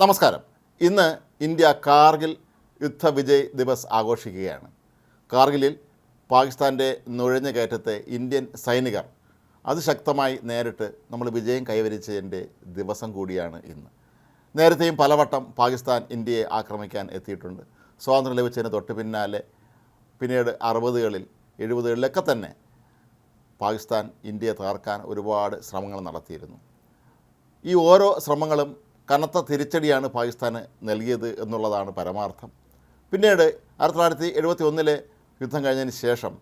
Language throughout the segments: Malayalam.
നമസ്കാരം. ഇന്ന് ഇന്ത്യ കാർഗിൽ യുദ്ധവിജയ് ദിവസ് ആഘോഷിക്കുകയാണ്. കാർഗിലിൽ പാകിസ്ഥാന്റെ നുഴഞ്ഞ കയറ്റത്തെ ഇന്ത്യൻ സൈനികർ അതിശക്തമായി നേരിട്ട് നമ്മൾ വിജയം കൈവരിച്ചതിന്റെ ദിവസം കൂടിയാണ് ഇന്ന്. നേരത്തെയും പലവട്ടം പാകിസ്ഥാൻ ഇന്ത്യയെ ആക്രമിക്കാൻ എത്തിയിട്ടുണ്ട്. സ്വാതന്ത്ര്യം ലഭിച്ചതിന് തൊട്ട് പിന്നാലെ പിന്നീട് അറുപതുകളിൽ എഴുപതുകളിലൊക്കെ തന്നെ പാകിസ്ഥാൻ ഇന്ത്യയെ തകർക്കാൻ ഒരുപാട് ശ്രമങ്ങൾ നടത്തിയിരുന്നു. ഈ ഓരോ ശ്രമങ്ങളും കനത്ത തിരിച്ചടിയാണ് പാകിസ്ഥാന് നൽകിയത് എന്നുള്ളതാണ് പരമാർത്ഥം. പിന്നീട് ആയിരത്തി തൊള്ളായിരത്തി എഴുപത്തി ഒന്നിലെ യുദ്ധം കഴിഞ്ഞതിന് ശേഷം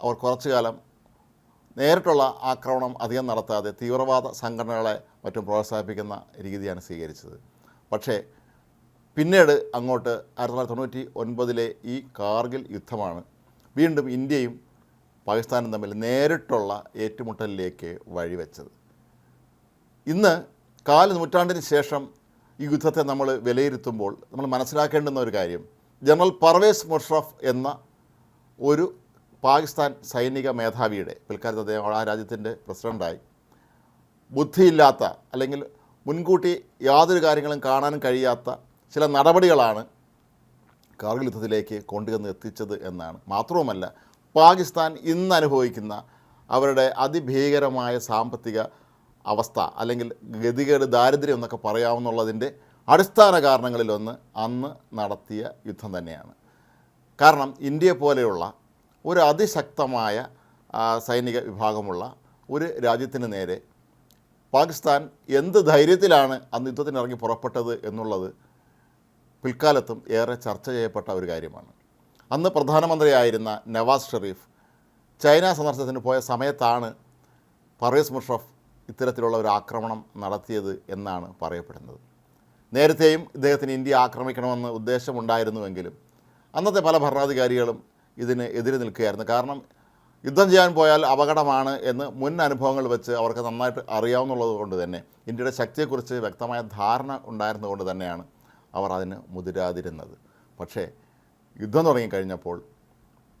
അവർ കുറച്ചു കാലം നേരിട്ടുള്ള ആക്രമണം അധികം നടത്താതെ തീവ്രവാദ സംഘടനകളെ മറ്റും പ്രോത്സാഹിപ്പിക്കുന്ന രീതിയാണ് സ്വീകരിച്ചത്. പക്ഷേ പിന്നീട് അങ്ങോട്ട് ആയിരത്തി തൊള്ളായിരത്തി തൊണ്ണൂറ്റി ഒൻപതിലെ ഈ കാർഗിൽ യുദ്ധമാണ് വീണ്ടും ഇന്ത്യയും പാകിസ്ഥാനും തമ്മിൽ നേരിട്ടുള്ള ഏറ്റുമുട്ടലിലേക്ക് വഴിവെച്ചത്. ഇന്ന് കാൽ നൂറ്റാണ്ടിന് ശേഷം ഈ യുദ്ധത്തെ നമ്മൾ വിലയിരുത്തുമ്പോൾ നമ്മൾ മനസ്സിലാക്കേണ്ടുന്ന ഒരു കാര്യം. ജനറൽ പർവേസ് മുഷറഫ് എന്ന ഒരു പാകിസ്ഥാൻ സൈനിക മേധാവിയുടെ പിൽക്കാലത്ത് അദ്ദേഹം ആ രാജ്യത്തിന്റെ പ്രസിഡന്റായി ബുദ്ധിയില്ലാത്ത അല്ലെങ്കിൽ മുൻകൂട്ടി യാതൊരു കാര്യങ്ങളും കാണാനും കഴിയാത്ത ചില നടപടികളാണ് കാർഗിൽ യുദ്ധത്തിലേക്ക് കൊണ്ടുവന്ന് എത്തിച്ചത് എന്നാണ്. മാത്രവുമല്ല പാകിസ്ഥാൻ ഇന്ന് അനുഭവിക്കുന്ന അവരുടെ അതിഭീകരമായ സാമ്പത്തിക അവസ്ഥ അല്ലെങ്കിൽ ഗതികേട് ദാരിദ്ര്യം എന്നൊക്കെ പറയാവുന്നുള്ളതിന്റെ അടിസ്ഥാന കാരണങ്ങളിലൊന്ന് അന്ന് നടത്തിയ യുദ്ധം തന്നെയാണ്. കാരണം ഇന്ത്യയെ പോലെയുള്ള ഒരു അതിശക്തമായ സൈനിക വിഭാഗമുള്ള ഒരു രാജ്യത്തിന് നേരെ പാകിസ്ഥാൻ എന്ത് ധൈര്യത്തിലാണ് അന്ന് യുദ്ധത്തിന് ഇറങ്ങി പുറപ്പെട്ടത് എന്നുള്ളത് പിൽക്കാലത്തും ഏറെ ചർച്ച ചെയ്യപ്പെട്ട ഒരു കാര്യമാണ്. അന്ന് പ്രധാനമന്ത്രിയായിരുന്ന നവാസ് ഷെറീഫ് ചൈന സന്ദർശനത്തിന് പോയ സമയത്താണ് പർവേസ് മുഷറഫ് ഇത്തരത്തിലുള്ള ഒരു ആക്രമണം നടത്തിയത് എന്നാണ് പറയപ്പെടുന്നത്. നേരത്തെയും ഇദ്ദേഹത്തിന് ഇന്ത്യ ആക്രമിക്കണമെന്ന് ഉദ്ദേശമുണ്ടായിരുന്നുവെങ്കിലും അന്നത്തെ പല ഭരണാധികാരികളും ഇതിന് എതിര് നിൽക്കുകയായിരുന്നു. കാരണം യുദ്ധം ചെയ്യാൻ പോയാൽ അപകടമാണ് എന്ന് മുൻ അനുഭവങ്ങൾ വെച്ച് അവർക്ക് നന്നായിട്ട് അറിയാവുന്നുള്ളത് കൊണ്ട് തന്നെ ഇന്ത്യയുടെ ശക്തിയെക്കുറിച്ച് വ്യക്തമായ ധാരണ ഉണ്ടായിരുന്നതുകൊണ്ട് തന്നെയാണ് അവർ അതിന് മുതിരാതിരുന്നത്. പക്ഷേ യുദ്ധം തുടങ്ങിക്കഴിഞ്ഞപ്പോൾ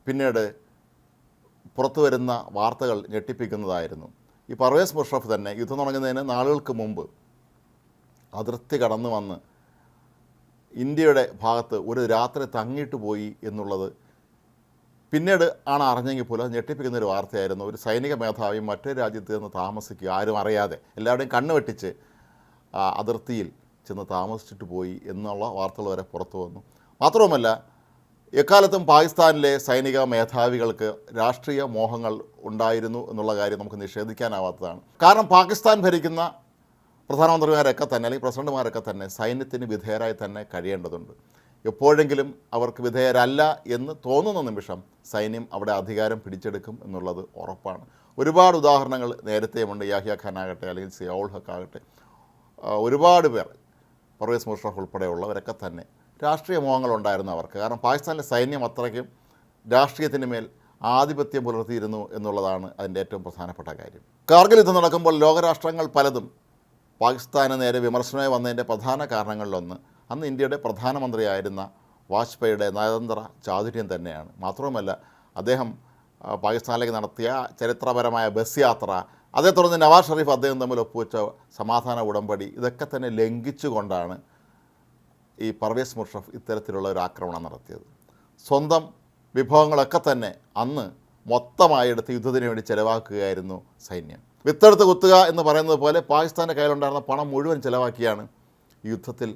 പിന്നീട് പുറത്തു വരുന്ന വാർത്തകൾ ഞെട്ടിപ്പിക്കുന്നതായിരുന്നു. ഈ പർവേസ് മുഷറഫ് തന്നെ യുദ്ധം തുടങ്ങുന്നതിന് നാളുകൾക്ക് മുമ്പ് അതിർത്തി കടന്നു വന്ന് ഇന്ത്യയുടെ ഭാഗത്ത് ഒരു രാത്രി തങ്ങിയിട്ട് പോയി എന്നുള്ളത് പിന്നീട് ആണ് അറിഞ്ഞെങ്കിൽ പോലും ഞെട്ടിപ്പിക്കുന്ന ഒരു വാർത്തയായിരുന്നു. ഒരു സൈനിക മേധാവി മറ്റൊരു രാജ്യത്ത് നിന്ന് താമസിക്കുക ആരും അറിയാതെ എല്ലാവരുടെയും കണ്ണ് വെട്ടിച്ച് അതിർത്തിയിൽ ചെന്ന് താമസിച്ചിട്ട് പോയി എന്നുള്ള വാർത്തകൾ വരെ പുറത്തു വന്നു. മാത്രവുമല്ല എക്കാലത്തും പാകിസ്ഥാനിലെ സൈനിക മേധാവികൾക്ക് രാഷ്ട്രീയ മോഹങ്ങൾ ഉണ്ടായിരുന്നു എന്നുള്ള കാര്യം നമുക്ക് നിഷേധിക്കാനാവാത്തതാണ്. കാരണം പാകിസ്ഥാൻ ഭരിക്കുന്ന പ്രധാനമന്ത്രിമാരൊക്കെ തന്നെ അല്ലെങ്കിൽ പ്രസിഡന്റുമാരൊക്കെ തന്നെ സൈന്യത്തിന് വിധേയരായി തന്നെ കഴിയേണ്ടതുണ്ട്. എപ്പോഴെങ്കിലും അവർക്ക് വിധേയരല്ല എന്ന് തോന്നുന്ന നിമിഷം സൈന്യം അവിടെ അധികാരം പിടിച്ചെടുക്കും എന്നുള്ളത് ഉറപ്പാണ്. ഒരുപാട് ഉദാഹരണങ്ങൾ നേരത്തെയുമുണ്ട്. യാഹിയ ഖാൻ ആകട്ടെ അല്ലെങ്കിൽ സിയാൾ ഹക്ക് ആകട്ടെ. ഒരുപാട് പേർ പർവേസ് മുഷറഫ് ഉൾപ്പെടെയുള്ളവരൊക്കെ തന്നെ രാഷ്ട്രീയ മോഹങ്ങൾ ഉണ്ടായിരുന്നു അവർക്ക്. കാരണം പാകിസ്ഥാനിലെ സൈന്യം അത്രയ്ക്കും രാഷ്ട്രീയത്തിന് മേൽ ആധിപത്യം പുലർത്തിയിരുന്നു എന്നുള്ളതാണ് അതിന്റെ ഏറ്റവും പ്രധാനപ്പെട്ട കാര്യം. കാർഗിൽ യുദ്ധം നടക്കുമ്പോൾ ലോകരാഷ്ട്രങ്ങൾ പലതും പാകിസ്ഥാന് നേരെ വിമർശനമായി വന്നതിന്റെ പ്രധാന കാരണങ്ങളിലൊന്ന് അന്ന് ഇന്ത്യയുടെ പ്രധാനമന്ത്രിയായിരുന്ന വാജ്പേയിയുടെ നയതന്ത്ര ചാതുര്യം തന്നെയാണ്. മാത്രവുമല്ല അദ്ദേഹം പാകിസ്ഥാനിലേക്ക് നടത്തിയ ചരിത്രപരമായ ബസ് യാത്ര അതേ തുടർന്ന് നവാസ് ഷെറീഫ് അദ്ദേഹം തമ്മിൽ ഒപ്പുവെച്ച സമാധാന ഉടമ്പടി ഇതൊക്കെ തന്നെ ലംഘിച്ചുകൊണ്ടാണ് ഈ പർവേസ് മുഷറഫ് ഇത്തരത്തിലുള്ള ഒരു ആക്രമണം നടത്തിയത്. സ്വന്തം വിഭവങ്ങളൊക്കെ തന്നെ അന്ന് മൊത്തമായെടുത്ത് യുദ്ധത്തിന് വേണ്ടി ചിലവാക്കുകയായിരുന്നു സൈന്യം. വിത്തെടുത്ത് കുത്തുക എന്ന് പറയുന്നത് പോലെ പാകിസ്ഥാന്റെ കയ്യിലുണ്ടായിരുന്ന പണം മുഴുവൻ ചിലവാക്കിയാണ് യുദ്ധത്തിൽ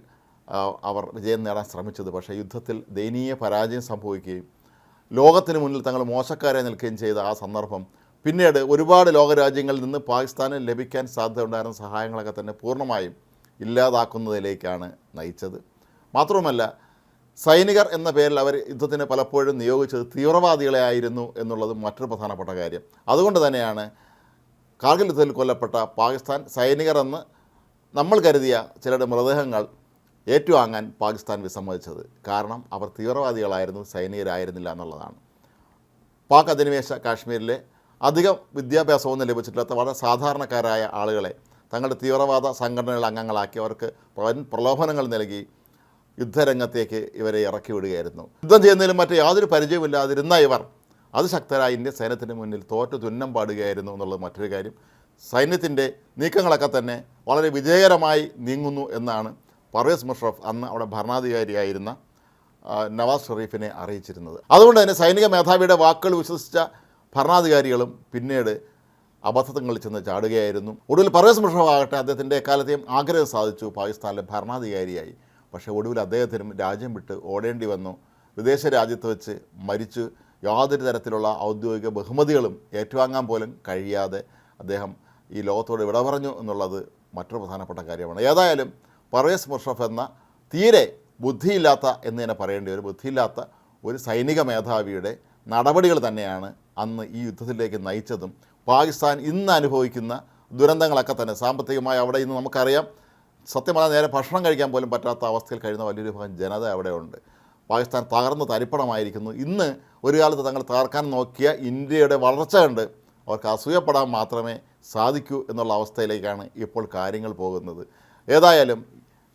അവർ വിജയം നേടാൻ ശ്രമിച്ചത്. പക്ഷേ യുദ്ധത്തിൽ ദയനീയ പരാജയം സംഭവിക്കുകയും ലോകത്തിന് മുന്നിൽ തങ്ങൾ മോശക്കാരെ നിൽക്കുകയും ചെയ്ത ആ സന്ദർഭം പിന്നീട് ഒരുപാട് ലോകരാജ്യങ്ങളിൽ നിന്ന് പാകിസ്ഥാന് ലഭിക്കാൻ സാധ്യതയുണ്ടായിരുന്ന സഹായങ്ങളൊക്കെ തന്നെ പൂർണമായും ഇല്ലാതാക്കുന്നതിലേക്കാണ് നയിച്ചത്. മാത്രവുമല്ല സൈനികർ എന്ന പേരിൽ അവർ യുദ്ധത്തിന് പലപ്പോഴും നിയോഗിച്ചത് തീവ്രവാദികളെ ആയിരുന്നു എന്നുള്ളത് മറ്റൊരു പ്രധാനപ്പെട്ട കാര്യം. അതുകൊണ്ട് തന്നെയാണ് കാർഗിൽ യുദ്ധത്തിൽ കൊല്ലപ്പെട്ട പാകിസ്ഥാൻ സൈനികർ എന്ന് നമ്മൾ കരുതിയ ചിലരുടെ മൃതദേഹങ്ങൾ ഏറ്റുവാങ്ങാൻ പാകിസ്ഥാൻ വിസമ്മതിച്ചത്. കാരണം അവർ തീവ്രവാദികളായിരുന്നു സൈനികരായിരുന്നില്ല എന്നുള്ളതാണ്. പാക് അധിനിവേശ കാശ്മീരിലെ അധികം വിദ്യാഭ്യാസമൊന്നും ലഭിച്ചിട്ടില്ലാത്ത വളരെ സാധാരണക്കാരായ ആളുകളെ തങ്ങളുടെ തീവ്രവാദ സംഘടനകൾ അംഗങ്ങളാക്കി അവർക്ക് പ്രലോഭനങ്ങൾ നൽകി യുദ്ധരംഗത്തേക്ക് ഇവരെ ഇറക്കി വിടുകയായിരുന്നു. യുദ്ധം ചെയ്യുന്നതിലും മറ്റു യാതൊരു പരിചയമില്ലാതിരുന്ന ഇവർ അതിശക്തരായ ഇന്ത്യ സൈന്യത്തിന് മുന്നിൽ തോറ്റു തുന്നം പാടുകയായിരുന്നു എന്നുള്ളത് മറ്റൊരു കാര്യം. സൈന്യത്തിന്റെ നീക്കങ്ങളൊക്കെ തന്നെ വളരെ വിജയകരമായി നീങ്ങുന്നു എന്നാണ് പർവേസ് മുഷറഫ് അന്ന് അവിടെ ഭരണാധികാരിയായിരുന്ന നവാസ് ഷെറീഫിനെ അറിയിച്ചിരുന്നത്. അതുകൊണ്ട് തന്നെ സൈനിക മേധാവിയുടെ വാക്കുകൾ വിശ്വസിച്ച ഭരണാധികാരികളും പിന്നീട് അബദ്ധങ്ങളിൽ ചെന്ന് ചാടുകയായിരുന്നു. ഒടുവിൽ പർവേസ് മുഷറഫ് ആകട്ടെ അദ്ദേഹത്തിന്റെ എക്കാലത്തെയും ആഗ്രഹം സാധിച്ചു. പാകിസ്ഥാനിലെ ഭരണാധികാരിയായി. പക്ഷേ ഒടുവിൽ അദ്ദേഹത്തിനും രാജ്യം വിട്ട് ഓടേണ്ടി വന്നു. വിദേശ രാജ്യത്ത് വെച്ച് മരിച്ചു. യാതൊരു തരത്തിലുള്ള ഔദ്യോഗിക ബഹുമതികളും ഏറ്റുവാങ്ങാൻ പോലും കഴിയാതെ അദ്ദേഹം ഈ ലോകത്തോട് വിട പറഞ്ഞു എന്നുള്ളത് മറ്റൊരു പ്രധാനപ്പെട്ട കാര്യമാണ്. ഏതായാലും പർവേസ് മുഷറഫ് എന്ന തീരെ ബുദ്ധിയില്ലാത്ത എന്ന് തന്നെ പറയേണ്ടി ഒരു ബുദ്ധിയില്ലാത്ത ഒരു സൈനിക മേധാവിയുടെ നടപടികൾ തന്നെയാണ് അന്ന് ഈ യുദ്ധത്തിലേക്ക് നയിച്ചതും. പാകിസ്ഥാൻ ഇന്ന് അനുഭവിക്കുന്ന ദുരന്തങ്ങളൊക്കെ തന്നെ സാമ്പത്തികമായി അവിടെ ഇന്ന് നമുക്കറിയാം. സത്യം പറഞ്ഞാൽ നേരെ ഭക്ഷണം കഴിക്കാൻ പോലും പറ്റാത്ത അവസ്ഥയിൽ കഴിയുന്ന വലിയൊരു ഭാഗം ജനത അവിടെയുണ്ട്. പാകിസ്ഥാൻ തകർന്ന് തരിപ്പണമായിരിക്കുന്നു. ഇന്ന് ഒരു കാലത്ത് തങ്ങൾ തകർക്കാൻ നോക്കിയ ഇന്ത്യയുടെ വളർച്ച കണ്ട് അവർക്ക് അസൂയപ്പെടാൻ മാത്രമേ സാധിക്കൂ എന്നുള്ള അവസ്ഥയിലേക്കാണ് ഇപ്പോൾ കാര്യങ്ങൾ പോകുന്നത്. ഏതായാലും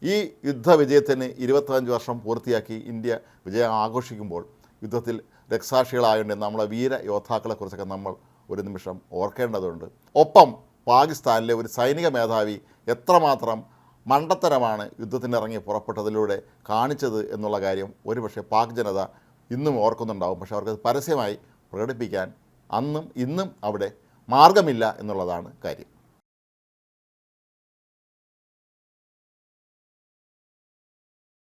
ഈ യുദ്ധവിജയത്തിന് ഇരുപത്തഞ്ച് വർഷം പൂർത്തിയാക്കി ഇന്ത്യ വിജയം ആഘോഷിക്കുമ്പോൾ യുദ്ധത്തിൽ രക്തസാക്ഷികളായതുകൊണ്ട് നമ്മളെ വീര യോദ്ധാക്കളെക്കുറിച്ചൊക്കെ നമ്മൾ ഒരു നിമിഷം ഓർക്കേണ്ടതുണ്ട്. ഒപ്പം പാകിസ്ഥാനിലെ ഒരു സൈനിക മേധാവി എത്രമാത്രം മണ്ടത്തരമാണ് യുദ്ധത്തിനിറങ്ങി പുറപ്പെട്ടതിലൂടെ കാണിച്ചത് എന്നുള്ള കാര്യം ഒരുപക്ഷെ പാക് ജനത ഇന്നും ഓർക്കുന്നുണ്ടാവും. പക്ഷേ അവർക്കത് പരസ്യമായി പ്രകടിപ്പിക്കാൻ അന്നും ഇന്നും അവിടെ മാർഗമില്ല എന്നുള്ളതാണ് കാര്യം.